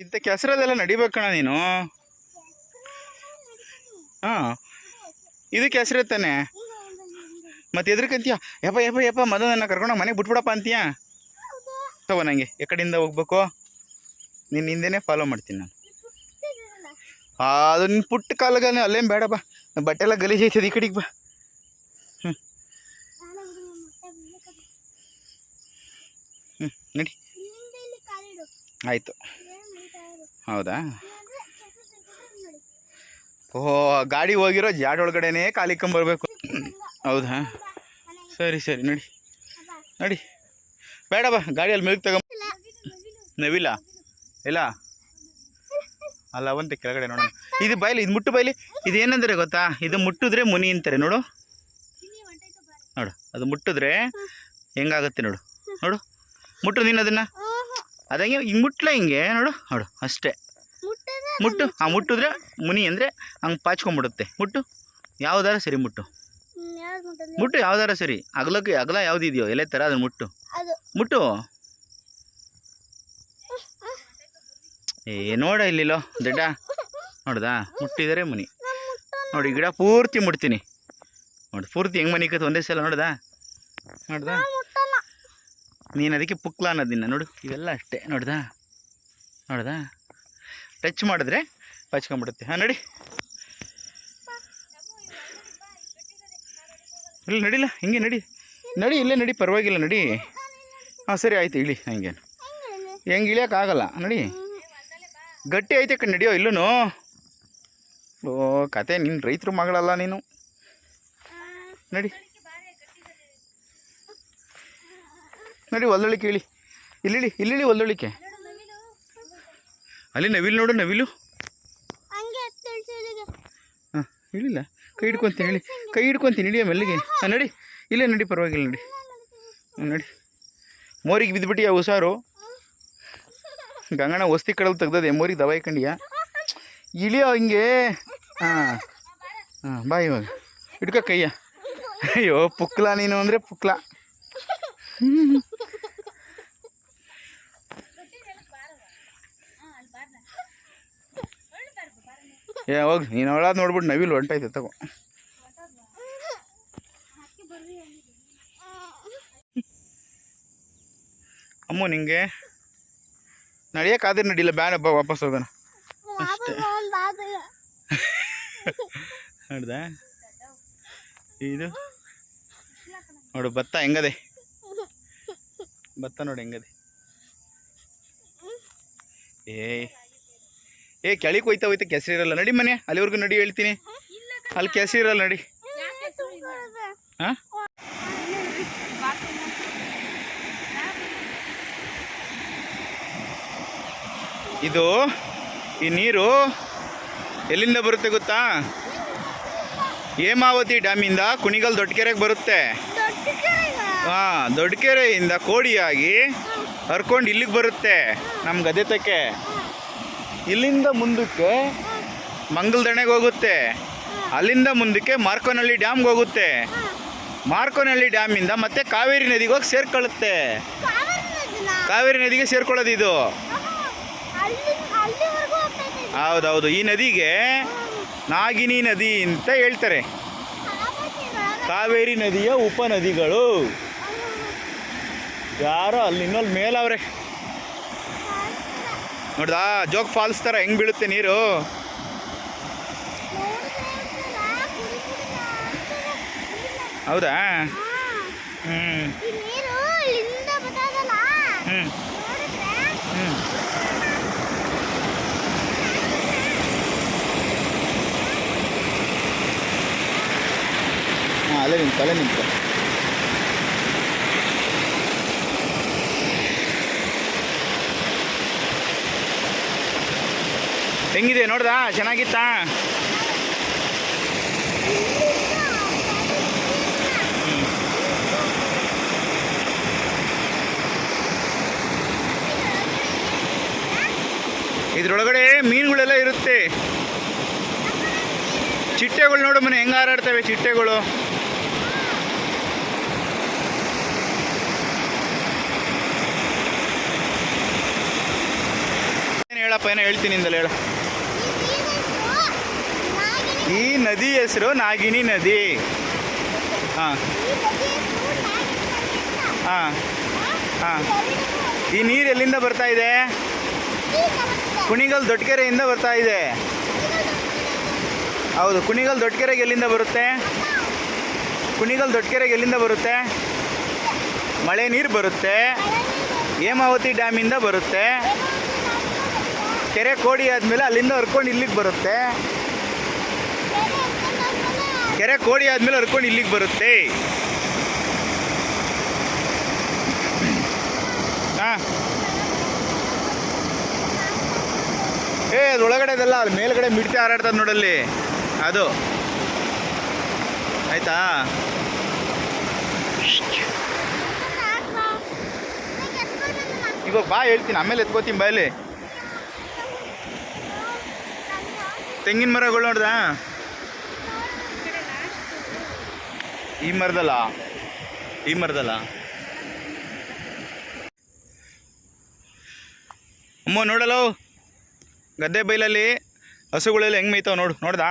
ಇಂಥ ಕೆಸರಲ್ಲೆಲ್ಲ ನಡಿಬೇಕಣ್ಣ ನೀನು. ಹಾಂ ಇದು ಕೆಸರು ತಾನೆ. ಮತ್ತೆ ಎದ್ರಕಂತೀಯ? ಯಪ್ಪ ಯಪ್ಪ ಯಪ್ಪ ಮದುವೆ ನನ್ನ ಕರ್ಕೊಂಡು ಮನೆಗೆ ಬಿಟ್ಬಿಡಪ್ಪ ಅಂತೀಯ? ತಗೋ ನನಗೆ ಈ ಕಡೆಯಿಂದ ಹೋಗ್ಬೇಕು. ನಿನ್ನ ಹಿಂದೆನೇ ಫಾಲೋ ಮಾಡ್ತೀನಿ ನಾನು. ಅದು ನಿನ್ನ ಪುಟ್ಟ ಕಾಲಗನೆ ಅಲ್ಲೇನು ಬೇಡ ಬಾ. ಬಟ್ಟೆ ಎಲ್ಲ ಗಲೀಜ್ ಐತದ ಈ ಕಡೆಗೆ ಬಾ. ಹ್ಞೂ ಹ್ಞೂ ನಡಿ. ಆಯಿತು. ಹೌದಾ? ಓಹೋ ಗಾಡಿ ಹೋಗಿರೋ ಜಾಡ್ ಒಳಗಡೆನೇ ಕಾಲಿಕೊಂಬರ್ಬೇಕು ಹೌದಾ? ಸರಿ ಸರಿ ನೋಡಿ. ನೋಡಿ. ಬೇಡ ಬಾ ಗಾಡಿಯಲ್ಲಿ ಮಿಲ್ಕ್ ತಗೊಂಬ ನವಿಲ್ಲ ಇಲ್ಲ? ಅಲ್ಲ ಅವಂತೆ ಕೆಳಗಡೆ ನೋಡೋಣ. ಇದು ಬೈಲಿ ಇದು ಮುಟ್ಟು ಬೈಲಿ? ಇದು ಏನಂದ್ರೆ ಗೊತ್ತಾ? ಇದು ಮುಟ್ಟಿದ್ರೆ ಮುನಿ ಅಂತಾರೆ ನೋಡು. ನೋಡು ಅದು ಮುಟ್ಟಿದ್ರೆ ಹೆಂಗಾಗುತ್ತೆ ನೋಡು. ನೋಡು. ಮುಟ್ಟು ನೀನು ಅದನ್ನ? ಅದಂಗೆ ಹಿಂಗೆ ಮುಟ್ಲ ಹಿಂಗೆ ನೋಡು ನೋಡು ಅಷ್ಟೇ. ಮುಟ್ಟು ಆ ಮುಟ್ಟಿದ್ರೆ ಮುನಿ ಅಂದರೆ ಹಂಗೆ ಪಾಚ್ಕೊಂಡ್ಬಿಡುತ್ತೆ. ಮುಟ್ಟು ಯಾವ್ದಾರ ಸರಿ ಮುಟ್ಟು. ಮುಟ್ಟು ಯಾವ್ದಾರ ಸರಿ ಅಗಲಕ್ಕೆ ಅಗಲ ಯಾವ್ದಿದೆಯೋ ಎಲೆ ಥರ ಅದನ್ನು ಮುಟ್ಟು. ಮುಟ್ಟು. ಏ ನೋಡ ಇಲ್ಲಿಲ್ಲೋ ದಡ್ಡ. ನೋಡ್ದಾ? ಮುಟ್ಟಿದರೆ ಮುನಿ. ನೋಡಿ ಗಿಡ ಪೂರ್ತಿ ಮುಟ್ತೀನಿ. ನೋಡಿ ಪೂರ್ತಿ ಹೆಂಗೆ ಮನಿಕತ್ತು ಒಂದೇ ಸಲ ನೋಡ್ದಾ? ನೋಡ್ದಾ? ನೀನು ಅದಕ್ಕೆ ಪುಕ್ಲ ಅನ್ನೋದಿನ್ನ ನೋಡು, ಇವೆಲ್ಲ ಅಷ್ಟೇ, ನೋಡ್ದಾ? ನೋಡ್ದಾ? ಟಚ್ ಮಾಡಿದ್ರೆ ಪಚ್ಕೊಂಡ್ಬಿಡುತ್ತೆ. ಹಾಂ, ನಡಿ. ಇಲ್ಲ ನಡಿಲ್ಲ ಹಿಂಗೆ ನಡಿ. ನಡಿ, ಇಲ್ಲೇ ನಡಿ, ಪರವಾಗಿಲ್ಲ, ನಡಿ. ಹಾಂ, ಸರಿ, ಆಯ್ತು, ಇಳಿ ಹಂಗೇನು ಹೆಂಗೆ ಇಳಿಯೋಕ್ಕಾಗಲ್ಲ, ನಡಿ. ಗಟ್ಟಿ ಐತೆ ಕಣ್ಣು ನಡಿಯೋ ಇಲ್ಲೂ ಓ, ಕತೆ ನಿನ್ನ ರೈತರು ಮಗಳಲ್ಲ ನೀನು. ನಡಿ. ನಡಿ ಒಲ್ದೊಳಿಕೆ ಇಳಿ ಇಲ್ಲಿ ಇಲ್ಲಿ ಒಲ್ದೊಳಿಕೆ ಅಲ್ಲಿ ನವಿಲು ನೋಡು ನವಿಲು. ಹಾಂ ಇಳಿಲ್ಲ ಕೈ ಹಿಡ್ಕೊತೀನಿ ಹೇಳಿ. ಕೈ ಹಿಡ್ಕೊತೀನಿ ಇಳಿಯ ಮೆಲ್ಲಿಗೆ. ಹಾಂ ನಡಿ. ಇಲ್ಲೇ ನಡಿ ಪರವಾಗಿಲ್ಲ ನಡಿ. ಹ್ಞೂ ನಡಿ. ಮೋರಿಗೆ ಬಿದ್ದುಬಿಟ್ಟಿಯ ಹುಷಾರು? ಗಂಗಣ್ಣ ವಸ್ತಿ ಕಡಲು ತೆಗ್ದದೆ ಮೋರಿಗೆ ದವಾಯಿ ಕಂಡಿಯ? ಇಳಿಯೋ ಹಿಂಗೆ? ಹಾಂ ಹಾಂ ಬಾ ಇವಾಗ ಇಟ್ಕೋ ಕೈಯ. ಅಯ್ಯೋ ಪುಕ್ಲ ನೀನು ಅಂದರೆ ಪುಕ್ಲ. ಏ, ಹೋಗಿ. ನೀನು ಅವಳಾದ ನೋಡ್ಬಿಟ್ಟು ನವಿಲ್ ಹೊಂಟೈತೆ, ತಗೋ. ಅಮ್ಮ ನಿಂಗೆ. ನಡೆಯೋಕ್ಕಾದ್ರೆ ನಡಿಲ್ಲ ಬ್ಯಾನ್ ಹಬ್ಬ ವಾಪಸ್ ಹೋಗೋಣ. ಅಷ್ಟೇ. ನೋಡ್ದಾ? ಇದು. ನೋಡು, ಭತ್ತ ಹೆಂಗದೆ? ಭತ್ತ ನೋಡಿ ಹೆಂಗದೆ. ಏ ಏ ಕೆಳಗೆ ಹೋಯ್ತಾ ಹೋಯ್ತಾ ಕೆಸರಿರಲ್ಲ ನಡಿ ಮನೆ ಅಲ್ಲಿವರೆಗೂ ನಡಿ ಹೇಳ್ತೀನಿ. ಅಲ್ಲಿ ಕೆಸರಿರಲ್ಲ ನಡಿ. ಹಾಂ? ಇದು ಈ ನೀರು ಎಲ್ಲಿಂದ ಬರುತ್ತೆ ಗೊತ್ತಾ? ಹೇಮಾವತಿ ಡ್ಯಾಮಿಂದ ಕುಣಿಗಲ್ ದೊಡ್ಡ ಕೆರೆಗೆ ಬರುತ್ತೆ. ಹಾಂ ದೊಡ್ಡಕೆರೆಯಿಂದ ಕೋಡಿಯಾಗಿ ಹರ್ಕೊಂಡು ಇಲ್ಲಿಗೆ ಬರುತ್ತೆ ನಮ್ಮ ಗದೆತಕ್ಕೆ ಇಲ್ಲಿಂದ ಮುಂದಕ್ಕೆ ಮಂಗಲ್ದಣೆಗೆ ಹೋಗುತ್ತೆ. ಅಲ್ಲಿಂದ ಮುಂದಕ್ಕೆ ಮಾರ್ಕೋನಹಳ್ಳಿ ಡ್ಯಾಮ್ಗೆ ಹೋಗುತ್ತೆ. ಮಾರ್ಕೋನಹಳ್ಳಿ ಡ್ಯಾಮಿಂದ ಮತ್ತೆ ಕಾವೇರಿ ನದಿಗೆ ಹೋಗಿ ಸೇರ್ಕೊಳ್ಳುತ್ತೆ. ಕಾವೇರಿ ನದಿಗೆ ಸೇರ್ಕೊಳ್ಳೋದು ಇದು. ಹೌದೌದು, ಈ ನದಿಗೆ ನಾಗಿನಿ ನದಿ ಅಂತ ಹೇಳ್ತಾರೆ. ಕಾವೇರಿ ನದಿಯ ಉಪನದಿಗಳು. ಯಾರೋ ಅಲ್ಲಿ ಇನ್ನೊಂದು ಮೇಲವ್ರೆ. ನೋಡ್ದಾ, ಜೋಗ್ ಫಾಲ್ಸ್ ಥರ ಹೆಂಗೆ ಬೀಳುತ್ತೆ ನೀರು? ಹೌದಾ? ಹ್ಞೂ ನೋಡಿದ್ರೆ ಹ್ಞೂ ಹಾಂ, ಅಲ್ಲೇ ನಿಂತು ಅಲ್ಲೇ ನಿಂತು ಹೆಂಗಿದೆ ನೋಡ್ದಾ? ಚೆನ್ನಾಗಿತ್ತಾ? ಇದ್ರೊಳಗಡೆ ಮೀನುಗಳೆಲ್ಲ ಇರುತ್ತೆ. ಚಿಟ್ಟೆಗಳು ನೋಡು ಮನೆ, ಹೆಂಗೆ ಹಾರಾಡ್ತವೆ ಚಿಟ್ಟೆಗಳು. ಏನು ಹೇಳಪ್ಪ, ಏನೋ ಹೇಳ್ತೀನಿ ಇಂದಲ್ಲ ಹೇಳು. ಈ ನದಿ ಹೆಸರು ನಾಗಿನಿ ನದಿ. ಹಾಂ. ಹಾಂ. ಹಾಂ. ಈ ನೀರು ಎಲ್ಲಿಂದ ಬರ್ತಾ ಇದೆ. ಕುಣಿಗಲ್ ದೊಡ್ಡಕೆರೆಯಿಂದ ಬರ್ತಾ ಇದೆ. ಹೌದು, ಕುಣಿಗಲ್ ದೊಡ್ಡಕೆರೆಗೆ ಎಲ್ಲಿಂದ ಬರುತ್ತೆ? ಕುಣಿಗಲ್ ದೊಡ್ಡಕೆರೆಗೆ ಎಲ್ಲಿಂದ ಬರುತ್ತೆ? ಮಳೆ ನೀರು ಬರುತ್ತೆ. ಹೇಮಾವತಿ ಡ್ಯಾಮಿಂದ ಬರುತ್ತೆ. ಕೆರೆ ಕೋಡಿ ಆದಮೇಲೆ ಅಲ್ಲಿಂದ ಹರ್ಕೊಂಡು ಇಲ್ಲಿಗೆ ಬರುತ್ತೆ. ಬೇರೆ ಕೆರೆ ಕೋಡಿ ಆದಮೇಲೆ ಹರ್ಕೊಂಡು ಇಲ್ಲಿಗೆ ಬರುತ್ತೆ. ಹಾಂ. ಏ, ಅದು ಒಳಗಡೆದಲ್ಲ ಅಲ್ಲಿ ಮೇಲ್ಗಡೆ ಮಿಡ್ತೆ ಹಾರಾಡ್ತದೆ ನೋಡಲ್ಲಿ. ಅದು. ಆಯ್ತಾ? ಇವಾಗ ಬಾ ಹೇಳ್ತೀನಿ, ಆಮೇಲೆ ಎತ್ಕೋತೀನಿ ಬಾಯಲ್ಲಿ ತೆಂಗಿನ ಮರಗಳು ನೋಡ್ದ? ಈ ಮರದಲ್ಲ? ಈ ಮರದಲ್ಲ? ಅಮ್ಮ ನೋಡಲ್ಲ ಗದ್ದೆ ಬೈಲಲ್ಲಿ ಹಸುಗಳೆಲ್ಲ ಹೆಂಗೆ ಮೇಯ್ತಾವೆ ನೋಡು, ನೋಡ್ದಾ?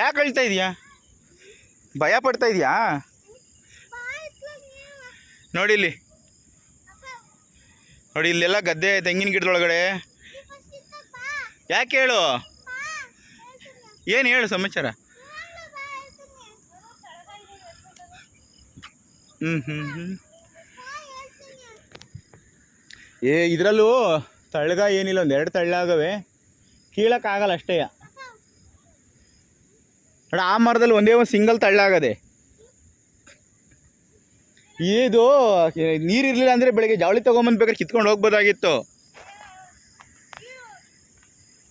ಯಾಕೆ ಅಳ್ತಾ ಇದೆಯಾ? ಭಯ ಪಡ್ತಾ ಇದೆಯಾ? ನೋಡಿ ಇಲ್ಲಿ. ನೋಡಿ ಇಲ್ಲೆಲ್ಲ ಗದ್ದೆ, ತೆಂಗಿನ ಗಿಡದೊಳಗಡೆ. ಯಾಕೆ ಹೇಳು? ಏನು ಹೇಳು ಸಮಾಚಾರ? ಹ್ಞೂ ಹ್ಞೂ ಏ, ಇದರಲ್ಲೂ ತಳ್ಳಗ ಏನಿಲ್ಲ, ಒಂದು ಎರಡು ತಳ್ಳಾಗವೆ ಕೀಳಕ್ಕಾಗಲ್ಲ ಅಷ್ಟೇ. ನೋಡ, ಆ ಮರದಲ್ಲಿ ಒಂದೇ ಒಂದು ಸಿಂಗಲ್ ತಳ್ಳಾಗದೆ ಇದು ನೀರಿರಲಿಲ್ಲ ಅಂದರೆ ಬೆಳಗ್ಗೆ ಜಾವಳಿ ತೊಗೊಂಬಂದು ಬೇಕಾದ್ರೆ ಕಿತ್ಕೊಂಡು ಹೋಗ್ಬೋದಾಗಿತ್ತು.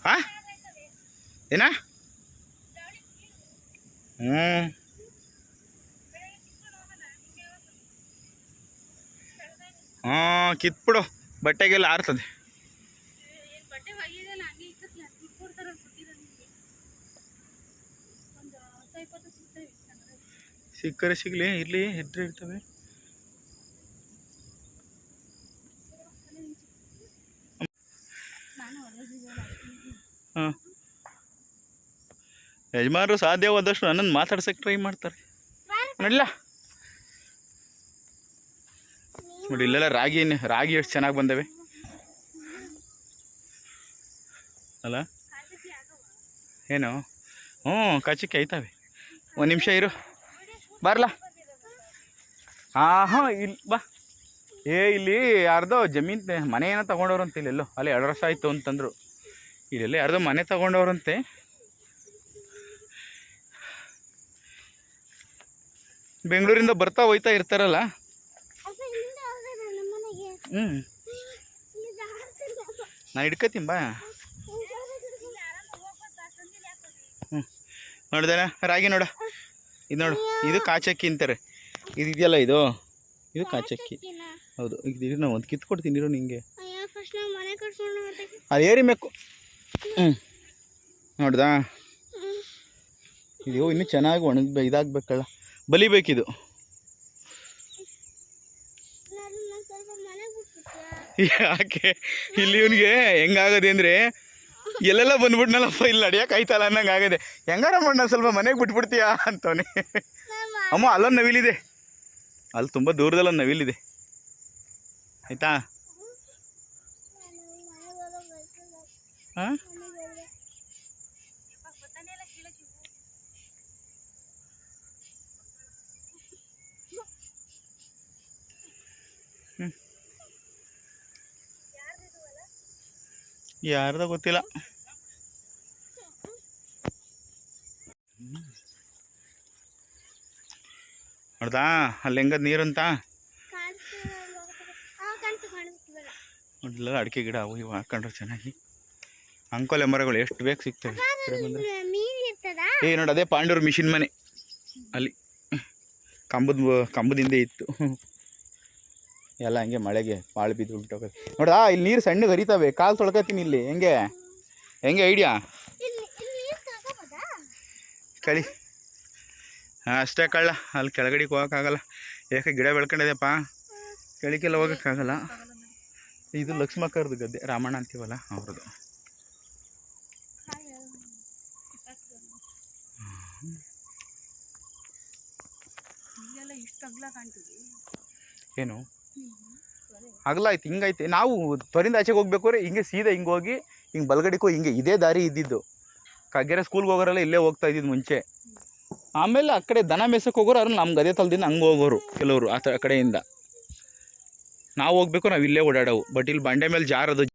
ಹಾಂ ಏನ? ಹ್ಞೂ ಹಾಂ ಕಿತ್ಬಿಡು. ಬಟ್ಟೆಗೆಲ್ಲ ಆರ್ತದೆ. ಸಿಕ್ಕರೆ ಸಿಗ್ಲಿ ಇರ್ಲಿ ಹೆದ್ರೆ ಇರ್ತವೆ. ಹಾಂ. ಯಜಮಾನರು ಸಾಧ್ಯವಾದಷ್ಟು ನನ್ನನ್ನು ಮಾತಾಡ್ಸಕ್ಕೆ ಟ್ರೈ ಮಾಡ್ತಾರೆ. ನೋಡಿಲ್ಲ ನೋಡಿ, ಇಲ್ಲೆಲ್ಲ ರಾಗಿ ರಾಗಿ ಎಷ್ಟು ಚೆನ್ನಾಗಿ ಬಂದವೆ. ಅಲ್ಲ? ಏನು? ಹ್ಞೂ, ಕಚ್ಚಕ್ಕೆ ಐತವೆ. ಒಂದು ನಿಮಿಷ ಇರು. ಬರಲ? ಹಾಂ ಹಾಂ ಇಲ್ಲಿ ಬಾ. ಏ, ಇಲ್ಲಿ ಯಾರ್ದೋ ಜಮೀನು ಮನೆ ಏನೋ ಅಂತ ಇಲ್ಲೆಲ್ಲೋ ಅಲ್ಲಿ ಎರಡು ವರ್ಷ ಆಯಿತು ಅಂತಂದರು. ಇಲ್ಲೆಲ್ಲ ಯಾರ್ದೋ ಮನೆ ತೊಗೊಂಡವ್ರಂತೆ. ಬೆಂಗಳೂರಿಂದ ಬರ್ತಾ ಹೋಯ್ತಾ ಇರ್ತಾರಲ್ಲ ಅಪ್ಪ ಇಲ್ಲಿಂದ ಹೋಗೋಣ ನಮ್ಮ ಮನೆಗೆ ಹ್ಞೂ ನಾ ಹಿಡ್ಕತೀನಿ ಬಾ. ಹ್ಞೂ ನೋಡ್ದೇನ ರಾಗಿ ನೋಡ. ಇದು ನೋಡು, ಇದು ಕಾಚಕ್ಕಿ ಅಂತಾರೆ. ಇದು ಇದೆಯಲ್ಲ ಇದು? ಇದು ಕಾಚಕ್ಕಿ. ಹೌದು, ಇದು ನಾವು ಒಂದು ಕಿತ್ತು ಕೊಡ್ತೀನಿ, ಇರೋ ನಿಂಗೆ. ಅಯ್ಯೋ ಫಸ್ಟ್ ಮೇಕು. ಅದು ಹ್ಞೂ ನೋಡ್ದಾ ಇದು ಇನ್ನೂ ಚೆನ್ನಾಗಿ ಒಣಗ್ಬೇಕು ಇದಾಗಬೇಕಲ್ಲ. ಬಲಿಬೇಕಿದು ನಾನು ನಾನು ಸ್ವಲ್ಪ ಮನೆ ಬಿಟ್ಬಿಟ್ರೆ ಯಾಕೆ? ಇಲ್ಲಿ ಇವನಿಗೆ ಹೆಂಗಾಗದೆ ಅಂದರೆ ಎಲ್ಲೆಲ್ಲ ಬಂದ್ಬಿಟ್ನಲ್ಲಪ್ಪ, ಇಲ್ಲಿ ನಡಿಯಕ್ಕೆ ಆಯ್ತಲ್ಲ ಅನ್ನಂಗೆ ಆಗದೆ. ಹೆಂಗಾರ ಮಣ್ಣ ಸ್ವಲ್ಪ ಮನೆಗೆ ಬಿಟ್ಬಿಡ್ತೀಯಾ ಅಂತವನೇ. ಅಮ್ಮ, ಅಲ್ಲೊಂದು ನವಿಲಿದೆ. ಅಲ್ಲಿ ತುಂಬ ದೂರದಲ್ಲ ನವಿಲಿದೆ. ಆಯ್ತಾ? ಹಾಂ ಮನೆಗೆ ಹೋಗೋ ಗೊತ್ತಾನೆ ಎಲ್ಲ ಕೀಳಕ್ಕೆ ಯಾರ್ದ ಗೊತ್ತಿಲ್ಲ. ನೋಡ್ದಾ, ಅಲ್ಲಿ ಹೆಂಗದ ನೀರು ಅಂತ ಅಡಿಕೆ ಗಿಡ ಅವು ಇವು ಹಾಕೊಂಡ್ರೆ ಚೆನ್ನಾಗಿ. ಅಂಕೋಲೆ ಮರಗಳು ಎಷ್ಟು ಬೇಕು ಸಿಗ್ತವೆ. ಏ, ನೋಡಿ, ಅದೇ ಪಾಂಡೂರು ಮಿಷಿನ್ ಮನೆ. ಅಲ್ಲಿ. ಕಂಬದ, ಕಂಬದಿಂದ ಇತ್ತು. ಎಲ್ಲ ಹಂಗೆ ಮಳೆಗೆ ಪಾಳು ಬಿದ್ದು ಉಂಟೋಗೋದು ನೋಡ್ರಾ ಇಲ್ಲಿ ನೀರು ಸಣ್ಣಗೆ ಹರಿತಾವೆ ಕಾಲು ತೊಳ್ಕೊತೀನಿ ಇಲ್ಲಿ ಹೆಂಗೆ? ಹೆಂಗೆ ಐಡಿಯಾ? ಕಳಿ. ಹಾಂ ಅಷ್ಟೇ ಕಳ್ಳ ಅಲ್ಲಿ ಕೆಳಗಡೆಗೆ ಹೋಗೋಕ್ಕಾಗಲ್ಲ. ಯಾಕೆ ಗಿಡ ಬೆಳ್ಕೊಂಡಿದೆಪ್ಪ ಕೆಳಗೆಲ್ಲ ಹೋಗೋಕ್ಕಾಗಲ್ಲ. ಇದು ಲಕ್ಷ್ಮಕ್ಕರ್ದು ಗದ್ದೆ ರಾಮಣ್ಣ ಅಂತೀವಲ್ಲ ಅವ್ರದ್ದು. ಏನು? ಅಗಲ ಆಯ್ತು ಹಿಂಗೈತೆ ನಾವು ತೊರಿಂದ ಆಚೆಗೆ ಹೋಗ್ಬೇಕು ರೀ ಹಿಂಗೆ ಸೀದಾ ಹಿಂಗೆ ಹೋಗಿ ಹಿಂಗೆ ಬಲಗಡಿಕೋ ಹಿಂಗೆ ಇದೇ ದಾರಿ ಇದ್ದಿದ್ದು. ಕಗ್ಗೆರೆ ಸ್ಕೂಲ್ಗೆ ಹೋಗೋರೆಲ್ಲ ಇಲ್ಲೇ ಹೋಗ್ತಾ ಇದ್ದಿದ್ದು ಮುಂಚೆ. ಆಮೇಲೆ ಆ ಕಡೆ ದನ ಮೇಸಕ್ಕೆ ಹೋಗೋರು, ಅವ್ರು ನಮ್ಗೆ ಅದೇ ತಲದಿಂದ ಹಂಗೆ ಹೋಗೋರು ಕೆಲವರು ಆ ಥರ ಕಡೆಯಿಂದ. ನಾವು ಹೋಗ್ಬೇಕು ನಾವು ಇಲ್ಲೇ ಓಡಾಡವು. ಬಟ್ ಇಲ್ಲಿ ಬಂಡೆ ಮೇಲೆ ಜಾರದು.